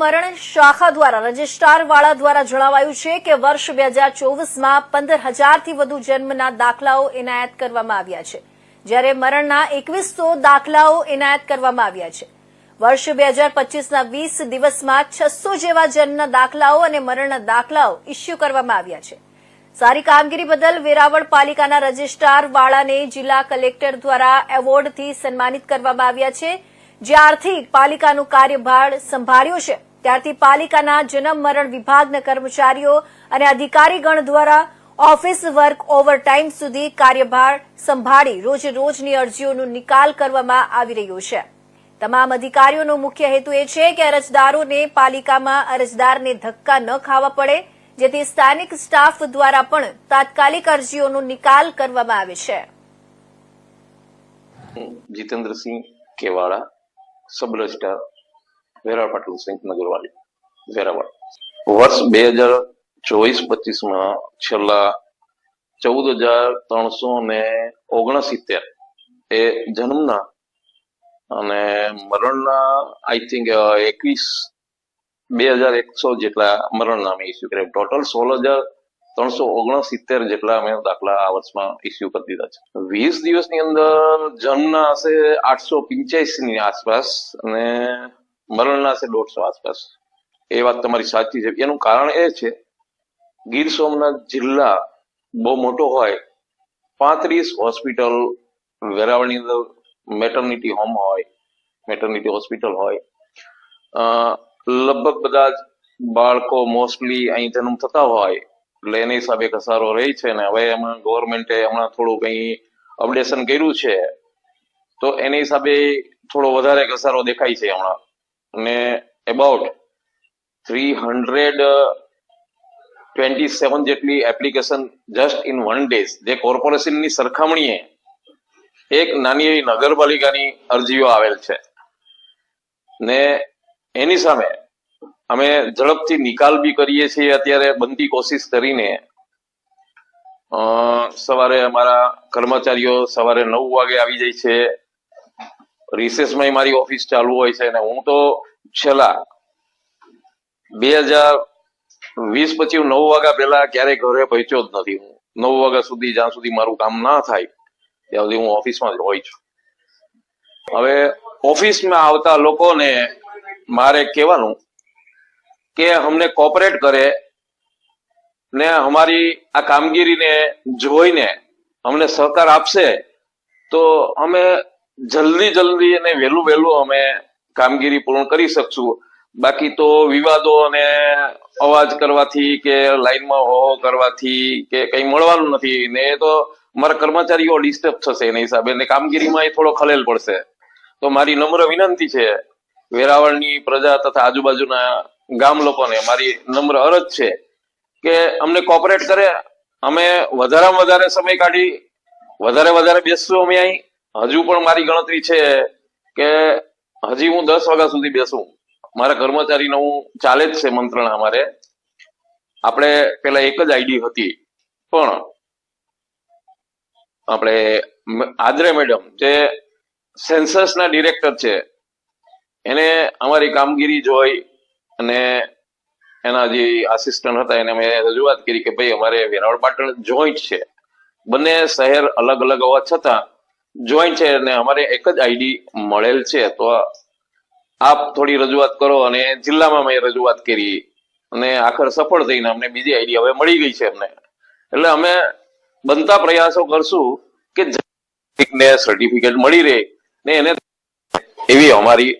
મરણ શાખા દ્વારા, રજીસ્ટ્રારવાળા દ્વારા જણાવાયું છે કે વર્ષ બે હજાર ચોવીસમાં પંદર હજારથી વધુ જન્મના દાખલાઓ એનાયત કરવામાં આવ્યા છે. જ્યારે મરણના એકવીસો દાખલાઓ એનાયત કરવામાં આવ્યા છે. વર્ષ બે હજાર પચીસના વીસ દિવસમાં છસો જેવા જન્મના દાખલાઓ અને મરણના દાખલાઓ ઇસ્યુ કરવામાં આવ્યા છે. સારી કામગીરી બદલ વેરાવળ પાલિકાના રજીસ્ટ્રાર વાળાને જિલ્લા કલેક્ટર દ્વારા એવોર્ડથી સન્માનિત કરવામાં આવ્યા છે. જ્યારથી પાલિકાનું કાર્યભાર સંભાળ્યો છે. ત્યારથી પાલિકાના જન્મ મરણ વિભાગના કર્મચારીઓ અને અધિકારીગણ દ્વારા ઓફિસ વર્ક ઓવરટાઇમ સુધી કાર્યભાર સંભાળી રોજે અરજીઓનો નિકાલ કરવામાં આવી રહ્યો છે. તમામ અધિકારીઓનો મુખ્ય હેતુ એ છે કે અરજદારોને પાલિકામાં અરજદારને ધક્કા ન ખાવા પડે, જેથી સ્થાનિક સ્ટાફ દ્વારા પણ તાત્કાલિક અરજીઓનો નિકાલ કરવામાં આવે છે. જીતેન્દ્રસિંહ કેવાળા સબ વેરાવળ પાટણ સંયુક્ત નગરવાલી વેરાવળ. વર્ષ બે હજાર ચોવીસ પચીસમાં છેલ્લા ચૌદ હજાર ત્રણસો ને ઓગણસિત્તેર એ જન્મના અને મરણના આઈ થિંક એકવીસ બે હજાર એકસો જેટલા મરણના અમે ઇસ્યુ કર્યા. ટોટલ સોળ હજાર ત્રણસો ઓગણસિત્તેર જેટલા અમે દાખલા આ વર્ષમાં ઇસ્યુ કરી દીધા છે. વીસ દિવસની અંદર જન્મના હશે આઠસો પિંચ્યાસી ની આસપાસ અને મરણના છે દોઢસો આસપાસ. એ વાત તમારી સાચી છે. એનું કારણ એ છે, ગીર સોમનાથ જિલ્લા બહુ મોટો હોય, પાંત્રીસ હોસ્પિટલ વેરાવળની અંદર મેટર્નિટી હોમ હોય, મેટર્નિટી હોસ્પિટલ હોય. લગભગ બધા જ બાળકો મોસ્ટલી અહીં જન્મ થતા હોય, એટલે એની હિસાબે ઘસારો રહે છે ને. હવે એમાં ગવર્મેન્ટે હમણાં થોડું કંઈ અપડેશન કર્યું છે, તો એની હિસાબે થોડો વધારે ઘસારો દેખાય છે હમણાં. અને about three hundred twenty seven જેટલી application just in one days જે કોર્પોરેશનની સરખામણીએ એક નાની એવી નગરપાલિકાની અરજીઓ આવેલ છે. ને એની સામે અમે ઝડપથી નિકાલ બી કરીએ છીએ અત્યારે બનતી કોશિશ કરીને. સવારે અમારા કર્મચારીઓ સવારે નવ વાગે આવી જાય છે. રિસેસમાં મારી ઓફિસ ચાલુ હોય છે અને હું તો છેલ્લા બે હજાર વીસ પછી નવ વાગ્યા પહેલા ક્યારેય ઘરે પહોંચ્યો જ નથી. હું નવ વાગ્યા સુધી, જ્યાં સુધી મારું કામ ના થાય, ત્યાં સુધી હું ઓફિસમાં જ હોય છું. હવે ઓફિસમાં આવતા લોકોને મારે કહેવાનું કે અમને કોપરેટ કરે ને અમારી આ કામગીરીને જોઈને અમને સહકાર આપશે તો અમે જલ્દી જલ્દી અને વહેલું વહેલું અમે કામગીરી પૂર્ણ કરી શકશું. બાકી તો વિવાદો અને અવાજ કરવાથી કે લાઈનમાં હો કરવાથી કે કંઈ મળવાનું નથી. ને એ તો મારા કર્મચારીઓ ડિસ્ટર્બ થશે એના હિસાબે. ને કામગીરીમાં એ થોડો ખલેલ પડશે. તો મારી નમ્ર વિનંતી છે વેરાવળની પ્રજા તથા આજુબાજુના ગામ લોકોને મારી નમ્ર અરજ છે કે અમને કોપરેટ કરે. અમે વધારેમાં વધારે સમય કાઢી, વધારે વધારે બેસશું અમે અહીં. હજુ પણ મારી ગણતરી છે કે હજી હું દસ વાગ્યા સુધી બેસું. મારા કર્મચારીને હું ચાલે જ છે મંત્રણા અમારે. આપણે પેલા એક જ આઈડી હતી. પણ આપણે આદરે મેડમ જે સેન્સસના ડિરેક્ટર છે, એને અમારી કામગીરી જોઈ અને એના જે આસિસ્ટન્ટ હતા એને મેં રજૂઆત કરી કે ભાઈ અમારે વેરાવળ પાટણ જોઈન્ટ છે. બંને શહેર અલગ અલગ હોવા છતાં જોઈન્ટ છે અને અમારે એક જ આઈડી મળેલ છે, તો આપ થોડી રજૂઆત કરો અને જિલ્લામાં મેં રજૂઆત કરી અને આખર સફળ થઈને અમને બીજી આઈડી હવે મળી ગઈ છે અમને. એટલે અમે બનતા પ્રયાસો કરશું કે સર્ટિફિકેટ મળી રહે ને એને એવી અમારી